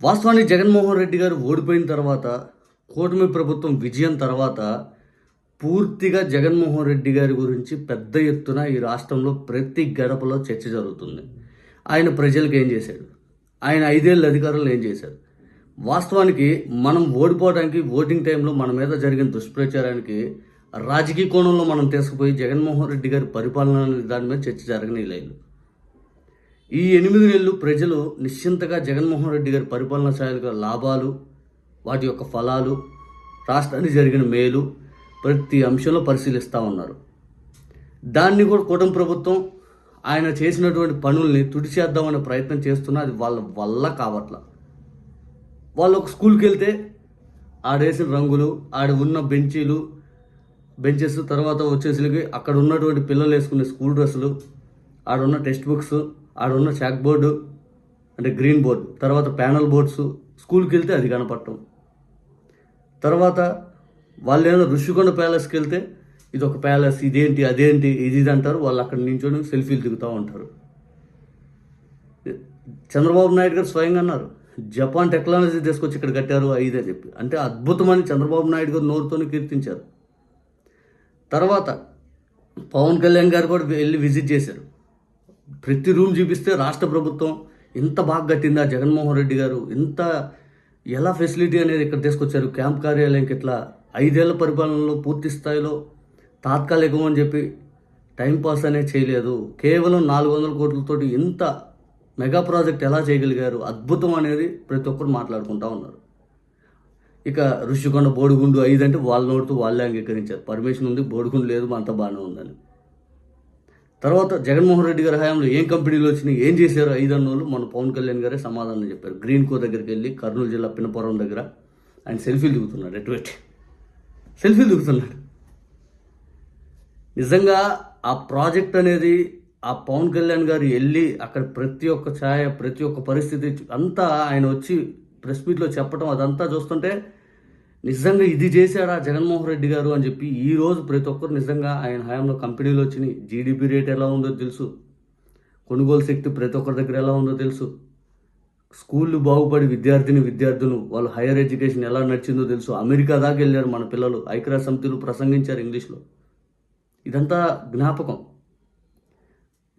వాస్తవానికి జగన్మోహన్ రెడ్డి గారు ఓడిపోయిన తర్వాత కూటమి ప్రభుత్వం విజయం తర్వాత పూర్తిగా జగన్మోహన్ రెడ్డి గారి గురించి పెద్ద ఎత్తున ఈ రాష్ట్రంలో ప్రతి గడపలో చర్చ జరుగుతుంది. ఆయన ప్రజలకు ఏం చేశాడు? ఆయన ఐదేళ్ళ అధికారులు ఏం చేశారు వాస్తవానికి మనం ఓడిపోవడానికి ఓటింగ్ టైంలో మన మీద జరిగిన దుష్ప్రచారానికి రాజకీయ కోణంలో మనం తీసుకుపోయి జగన్మోహన్ రెడ్డి గారి పరిపాలన దాని మీద చర్చ జరగని లేదు ఈ ఎనిమిది నెలలు ప్రజలు నిశ్చింతగా జగన్మోహన్ రెడ్డి గారి పరిపాలన స్థాయిలో లాభాలు వాటి యొక్క ఫలాలు రాష్ట్రానికి జరిగిన మేలు ప్రతి అంశంలో పరిశీలిస్తూ ఉన్నారు. దాన్ని కూడా కూటమి ప్రభుత్వం ఆయన చేసినటువంటి పనుల్ని తుడిచేద్దామనే ప్రయత్నం చేస్తున్నా అది వాళ్ళ వల్ల కావట్ల. వాళ్ళు ఒక స్కూల్కి వెళ్తే ఆడేసిన రంగులు ఆడ ఉన్న బెంచీలు బెంచెస్ తర్వాత వచ్చేసరికి అక్కడ ఉన్నటువంటి పిల్లలు వేసుకునే స్కూల్ డ్రెస్సులు ఆడున్న టెక్స్ట్ బుక్స్ ఆడున్న చాక్ బోర్డు అంటే గ్రీన్ బోర్డు తర్వాత ప్యానల్ బోర్డ్స్ స్కూల్కి వెళ్తే అది కనపడటం. తర్వాత వాళ్ళు ఏదైనా ఋషికొండ ప్యాలెస్కి వెళ్తే ఇది ఒక ప్యాలెస్ ఇదేంటి అదేంటి ఇది ఇది అంటారు వాళ్ళు అక్కడ నించొని సెల్ఫీలు దిగుతూ ఉంటారు. చంద్రబాబు నాయుడు గారు స్వయంగా అన్నారు జపాన్ టెక్నాలజీ తీసుకొచ్చి ఇక్కడ కట్టారు ఐదే చెప్పి. అంటే అద్భుతమని చంద్రబాబు నాయుడు గారు నోరుతోనే కీర్తించారు. తర్వాత పవన్ కళ్యాణ్ గారు కూడా వెళ్ళి విజిట్ చేశారు. ప్రతి రూమ్ చూపిస్తే రాష్ట్ర ప్రభుత్వం ఇంత బాగా కట్టిందా జగన్మోహన్ రెడ్డి గారు? ఇంత ఎలా ఫెసిలిటీ అనేది ఇక్కడ తీసుకొచ్చారు? క్యాంప్ కార్యాలయంకి ఇట్లా ఐదేళ్ళ పరిపాలనలో పూర్తి స్థాయిలో తాత్కాలికం అని చెప్పి టైంపాస్ అనేది చేయలేదు. కేవలం నాలుగు వందల కోట్లతోటి ఇంత మెగా ప్రాజెక్ట్ ఎలా చేయగలిగారు? అద్భుతం అనేది ప్రతి ఒక్కరు మాట్లాడుకుంటా ఉన్నారు. ఇక ఋషికొండ బోడిగుండు ఐదు అంటే వాళ్ళ నోటితో వాళ్ళే అంగీకరించారు. పర్మిషన్ ఉంది బోడిగుండు లేదు అంత బాగానే ఉందని. తర్వాత జగన్మోహన్ రెడ్డి గారి హయాంలో ఏం కంపెనీలు వచ్చినాయి ఏం చేశారు ఐదు అన్నోళ్ళు మన పవన్ కళ్యాణ్ గారే సమాధానం చెప్పారు. గ్రీన్ కో దగ్గరికి వెళ్ళి కర్నూలు జిల్లా పినపురం దగ్గర ఆయన సెల్ఫీలు దిగుతున్నాడు ఎటువంటి సెల్ఫీలు దిగుతున్నాడు. నిజంగా ఆ ప్రాజెక్ట్ అనేది ఆ పవన్ కళ్యాణ్ గారు వెళ్ళి అక్కడ ప్రతి ఒక్క ఛాయ ప్రతి ఒక్క పరిస్థితి అంతా ఆయన వచ్చి ప్రెస్ మీట్లో చెప్పడం అదంతా చూస్తుంటే నిజంగా ఇది చేశాడా జగన్మోహన్ రెడ్డి గారు అని చెప్పి ఈరోజు ప్రతి ఒక్కరు నిజంగా ఆయన హయాంలో కంపెనీలు వచ్చినాయి. జీడిపి రేట్ ఎలా ఉందో తెలుసు. కొనుగోలు శక్తి ప్రతి ఒక్కరి దగ్గర ఎలా ఉందో తెలుసు. స్కూళ్ళు బాగుపడి విద్యార్థిని విద్యార్థులు వాళ్ళు హైయర్ ఎడ్యుకేషన్ ఎలా నడిచిందో తెలుసు. అమెరికా దాకా వెళ్ళారు మన పిల్లలు. ఐక్యరాజ్య సమితిలో ప్రసంగించారు ఇంగ్లీష్లో. ఇదంతా జ్ఞాపకం.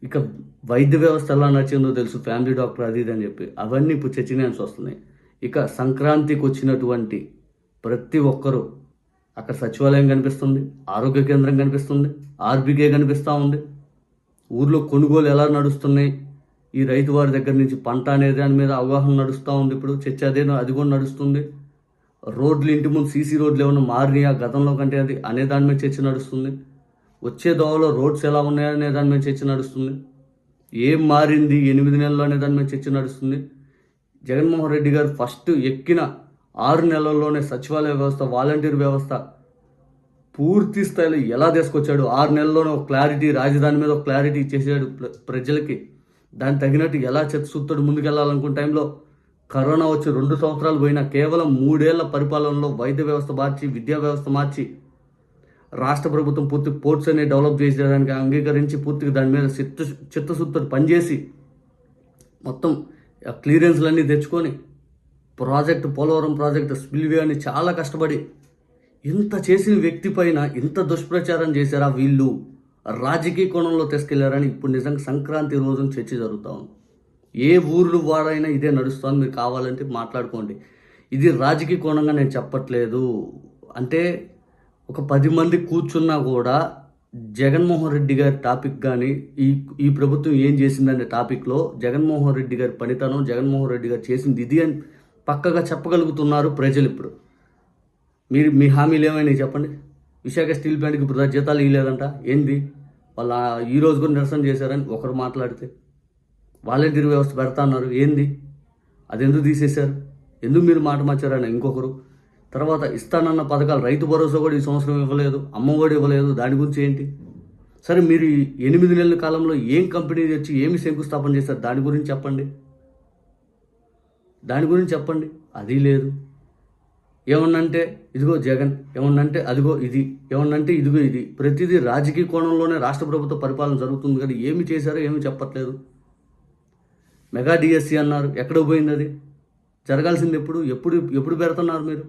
ఇక వైద్య వ్యవస్థ ఎలా నడిచిందో తెలుసు. ఫ్యామిలీ డాక్టర్ అది ఇది అని చెప్పి అవన్నీ ఇప్పుడు చర్చనీయాల్సి వస్తున్నాయి. ఇక సంక్రాంతికి వచ్చినటువంటి ప్రతి ఒక్కరూ అక్కడ సచివాలయం కనిపిస్తుంది ఆరోగ్య కేంద్రం కనిపిస్తుంది ఆర్బీకే కనిపిస్తూ ఉంది. ఊర్లో కొనుగోలు ఎలా నడుస్తున్నాయి? ఈ రైతు వారి దగ్గర నుంచి పంట అనే దాని మీద అవగాహన నడుస్తూ ఉంది ఇప్పుడు. చర్చ అదే అది కూడా నడుస్తుంది. రోడ్లు ఇంటి ముందు సీసీ రోడ్లు ఏమైనా మారినాయా? గతంలో కంటే అది అనే దాని మీద చర్చ నడుస్తుంది. వచ్చే దోవలో రోడ్స్ ఎలా ఉన్నాయనే దాని మీద చర్చ నడుస్తుంది. ఏం మారింది ఎనిమిది నెలలు అనే దాని మీద చర్చ నడుస్తుంది. జగన్మోహన్ రెడ్డి గారు ఫస్ట్ ఎక్కిన ఆరు నెలల్లోనే సచివాలయ వ్యవస్థ వాలంటీర్ వ్యవస్థ పూర్తి స్థాయిలో ఎలా తీసుకొచ్చాడు? ఆరు నెలల్లోనే ఒక క్లారిటీ రాజధాని మీద ఒక క్లారిటీ ఇచ్చేసాడు ప్ర- ప్రజలకి. దానికి తగినట్టు ఎలా చెత్తసూత్తుడు ముందుకెళ్ళాలనుకున్న టైంలో కరోనా వచ్చి రెండు సంవత్సరాలు పోయినా కేవలం మూడేళ్ళ పరిపాలనలో వైద్య వ్యవస్థ మార్చి విద్యా వ్యవస్థ మార్చి రాష్ట్ర ప్రభుత్వం పూర్తి పోర్ట్స్ అన్ని డెవలప్ చేసేదానికి అంగీకరించి పూర్తిగా దాని మీద చిత్త చిత్తశుద్ధుడు పనిచేసి మొత్తం క్లియరెన్స్లన్నీ తెచ్చుకొని ప్రాజెక్ట్ పోలవరం ప్రాజెక్ట్ స్పిల్వే అని చాలా కష్టపడి ఇంత చేసిన వ్యక్తి పైన ఇంత దుష్ప్రచారం చేశారా వీళ్ళు? రాజకీయ కోణంలో తీసుకెళ్ళారని ఇప్పుడు నిజంగా సంక్రాంతి రోజున చర్చ జరుగుతూ ఉంది. ఏ ఊర్లు వాడైనా ఇదే నడుస్తుంది మీరు కావాలంటే మాట్లాడుకోండి. ఇది రాజకీయ కోణంగా నేను చెప్పట్లేదు. అంటే ఒక పది మంది కూర్చున్నా కూడా జగన్మోహన్ రెడ్డి గారి టాపిక్ కానీ ఈ ఈ ప్రభుత్వం ఏం చేసిందనే టాపిక్లో జగన్మోహన్ రెడ్డి గారి పనితనం జగన్మోహన్ రెడ్డి గారు చేసింది ఇది అని పక్కగా చెప్పగలుగుతున్నారు ప్రజలు ఇప్పుడు. మీరు మీ హామీలు ఏమైనా చెప్పండి. విశాఖ స్టీల్ ప్లాంట్కి ఇప్పుడు జీతాలు ఇవ్వలేదంట. ఏంది? వాళ్ళ ఈ రోజు కూడా నిరసన చేశారని ఒకరు మాట్లాడితే. వాలంటీర్ వ్యవస్థ పెడతా అన్నారు. ఏంది? అది ఎందుకు తీసేశారు? ఎందుకు మీరు మాట మార్చారని ఇంకొకరు. తర్వాత ఇస్తానన్న పథకాలు రైతు భరోసా కూడా ఈ సంవత్సరం ఇవ్వలేదు. అమ్మ కూడా ఇవ్వలేదు. దాని గురించి ఏంటి? సరే మీరు ఎనిమిది నెలల కాలంలో ఏం కంపెనీ తెచ్చి ఏమి శంకుస్థాపన చేశారు? దాని గురించి చెప్పండి. దాని గురించి చెప్పండి. అది లేదు. ఏమన్నంటే ఇదిగో జగన్ ఏమన్నంటే అదిగో ఇది ఏమన్నంటే ఇదిగో ఇది. ప్రతిదీ రాజకీయ కోణంలోనే రాష్ట్ర ప్రభుత్వ పరిపాలన జరుగుతుంది కానీ ఏమి చేశారో ఏమి చెప్పట్లేదు. మెగా డిఎస్సి అన్నారు ఎక్కడ పోయింది అది? జరగాల్సింది ఎప్పుడు? ఎప్పుడు ఎప్పుడు పెడుతున్నారు మీరు?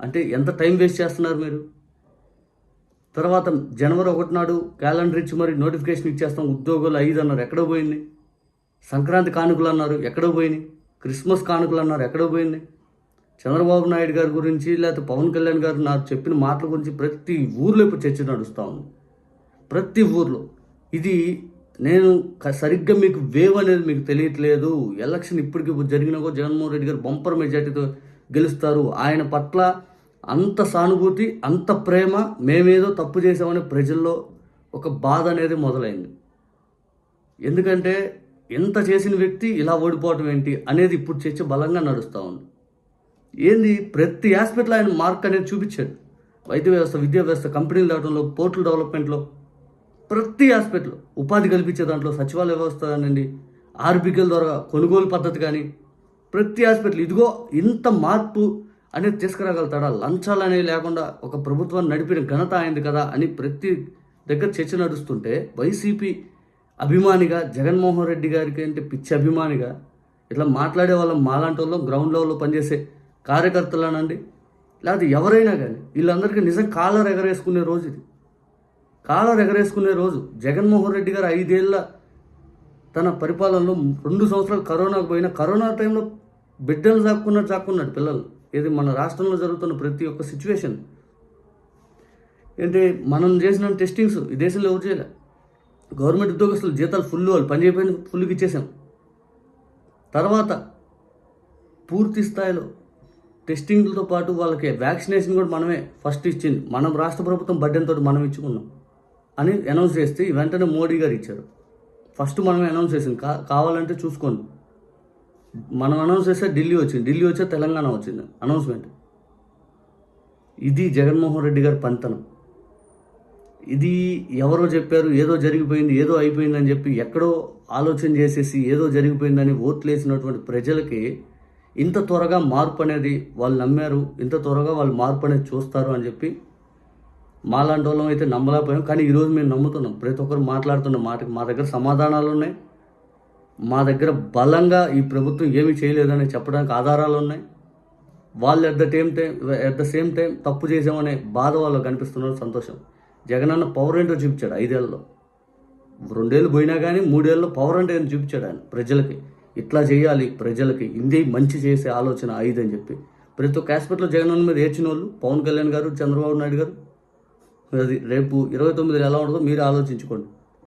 అంటే ఎంత టైం వేస్ట్ చేస్తున్నారు మీరు? తర్వాత జనవరి ఒకటి నాడు క్యాలెండర్ ఇచ్చి మరి నోటిఫికేషన్ ఇచ్చేస్తాం ఉద్యోగాలు ఐదు అన్నారు ఎక్కడ పోయింది? సంక్రాంతి కానుకలు అన్నారు ఎక్కడో పోయినాయి? క్రిస్మస్ కానుకలు అన్నారు. ఎక్కడ పోయింది? చంద్రబాబు నాయుడు గారి గురించి లేకపోతే పవన్ కళ్యాణ్ గారు నాకు చెప్పిన మాటల గురించి ప్రతి ఊర్లో ఇప్పుడు చర్చ నడుస్తూ ఉంది. ప్రతి ఊర్లో. ఇది నేను సరిగ్గా మీకు వేవ్ అనేది మీకు తెలియట్లేదు. ఎలక్షన్ ఇప్పటికి జరిగినా కూడా జగన్మోహన్ రెడ్డి గారు బంపర్ మెజార్టీతో గెలుస్తారు. ఆయన పట్ల అంత సానుభూతి అంత ప్రేమ మేమేదో తప్పు చేసామని ప్రజల్లో ఒక బాధ అనేది మొదలైంది. ఎందుకంటే ఎంత చేసిన వ్యక్తి ఇలా ఓడిపోవటం ఏంటి అనేది ఇప్పుడు చర్చ బలంగా నడుస్తూ ఉంది. ఏంది? ప్రతి హాస్పిటల్ ఆయన మార్క్ అనేది చూపించాడు. వైద్య వ్యవస్థ విద్యా వ్యవస్థ కంపెనీలు దాటంలో పోర్టుల డెవలప్మెంట్లో ప్రతి హాస్పిటల్ ఉపాధి కల్పించే దాంట్లో సచివాలయ వ్యవస్థ కానివ్వండి ఆర్బికల్ ద్వారా కొనుగోలు పద్ధతి కానీ ప్రతి హాస్పిటల్ ఇదిగో ఇంత మార్పు అనేది తీసుకురాగలుగుతాడా? లంచాలు అనేవి లేకుండా ఒక ప్రభుత్వాన్ని నడిపిన ఘనత అయింది కదా అని ప్రతి దగ్గర చర్చ నడుస్తుంటే వైసీపీ అభిమానిగా జగన్మోహన్ రెడ్డి గారికి అంటే పిచ్చి అభిమానిగా ఇట్లా మాట్లాడే వాళ్ళం మాలాంటి వాళ్ళం గ్రౌండ్ లెవెల్లో పనిచేసే కార్యకర్తలనండి. లేకపోతే ఎవరైనా కానీ వీళ్ళందరికీ నిజం కాలర్ ఎగరేసుకునే రోజు ఇది. కాలర్ ఎగరేసుకునే రోజు జగన్మోహన్ రెడ్డి గారు ఐదేళ్ళ తన పరిపాలనలో రెండు సంవత్సరాలు కరోనాకు పోయిన కరోనా టైంలో బిడ్డలు చాక్కున్నట్టు చాక్కున్నాడు పిల్లలు. ఇది మన రాష్ట్రంలో జరుగుతున్న ప్రతి ఒక్క సిచ్యువేషన్ ఏంటి మనం చేసిన టెస్టింగ్స్ ఈ దేశంలో ఎవరు చేయలే? గవర్నమెంట్ ఉద్యోగస్తులు జీతాలు ఫుల్ వాళ్ళు పని చేయకపోయిన ఫుల్కి ఇచ్చేసాం తర్వాత పూర్తి స్థాయిలో టెస్టింగ్లతో పాటు వాళ్ళకి వ్యాక్సినేషన్ కూడా మనమే ఫస్ట్ ఇచ్చింది. మనం రాష్ట్ర ప్రభుత్వం బడ్డెన్తో మనం ఇచ్చుకున్నాం అని అనౌన్స్ చేస్తే వెంటనే మోడీ గారు ఇచ్చారు. ఫస్ట్ మనమే అనౌన్స్ చేసింది. కా కావాలంటే చూసుకోండి. మనం అనౌన్స్ చేస్తే ఢిల్లీ వచ్చింది. ఢిల్లీ వచ్చే తెలంగాణ వచ్చింది అనౌన్స్మెంట్. ఇది జగన్మోహన్ రెడ్డి గారి పంతనం. ఇది ఎవరో చెప్పారు ఏదో జరిగిపోయింది ఏదో అయిపోయిందని చెప్పి ఎక్కడో ఆలోచన చేసేసి ఏదో జరిగిపోయిందని ఓట్లేసినటువంటి ప్రజలకి ఇంత త్వరగా మార్పు అనేది వాళ్ళు నమ్మారు ఇంత త్వరగా వాళ్ళు మార్పు అనేది చూస్తారు అని చెప్పి మాలాంటి వాళ్ళం అయితే నమ్మలేకపోయాం. కానీ ఈరోజు మేము నమ్ముతున్నాం. ప్రతి ఒక్కరు మాట్లాడుతున్న మాటకి మా దగ్గర సమాధానాలు ఉన్నాయి. మా దగ్గర బలంగా ఈ ప్రభుత్వం ఏమీ చేయలేదని చెప్పడానికి ఆధారాలు ఉన్నాయి. వాళ్ళు at the time time at the same time తప్పు చేసామనే బాధ వాళ్ళు కనిపిస్తున్నారు సంతోషం. జగన్ అన్న పవర్ ఏంటో చూపించాడు ఐదేళ్ళలో. రెండేళ్ళు పోయినా కానీ మూడేళ్ళు పవర్ అంటే ఏంటో చూపించాడు ఆయన ప్రజలకి. ఇట్లా చేయాలి ప్రజలకి. ఇంది మంచి చేసే ఆలోచన ఐదు అని చెప్పి. ప్రతి ఒక్క హాస్పిటల్లో జగన్ అన్న మీద ఏడ్చిన వాళ్ళు పవన్ కళ్యాణ్ గారు చంద్రబాబు నాయుడు గారు. అది రేపు ఇరవై తొమ్మిది ఎలా ఉంటుందో మీరు ఆలోచించుకోండి.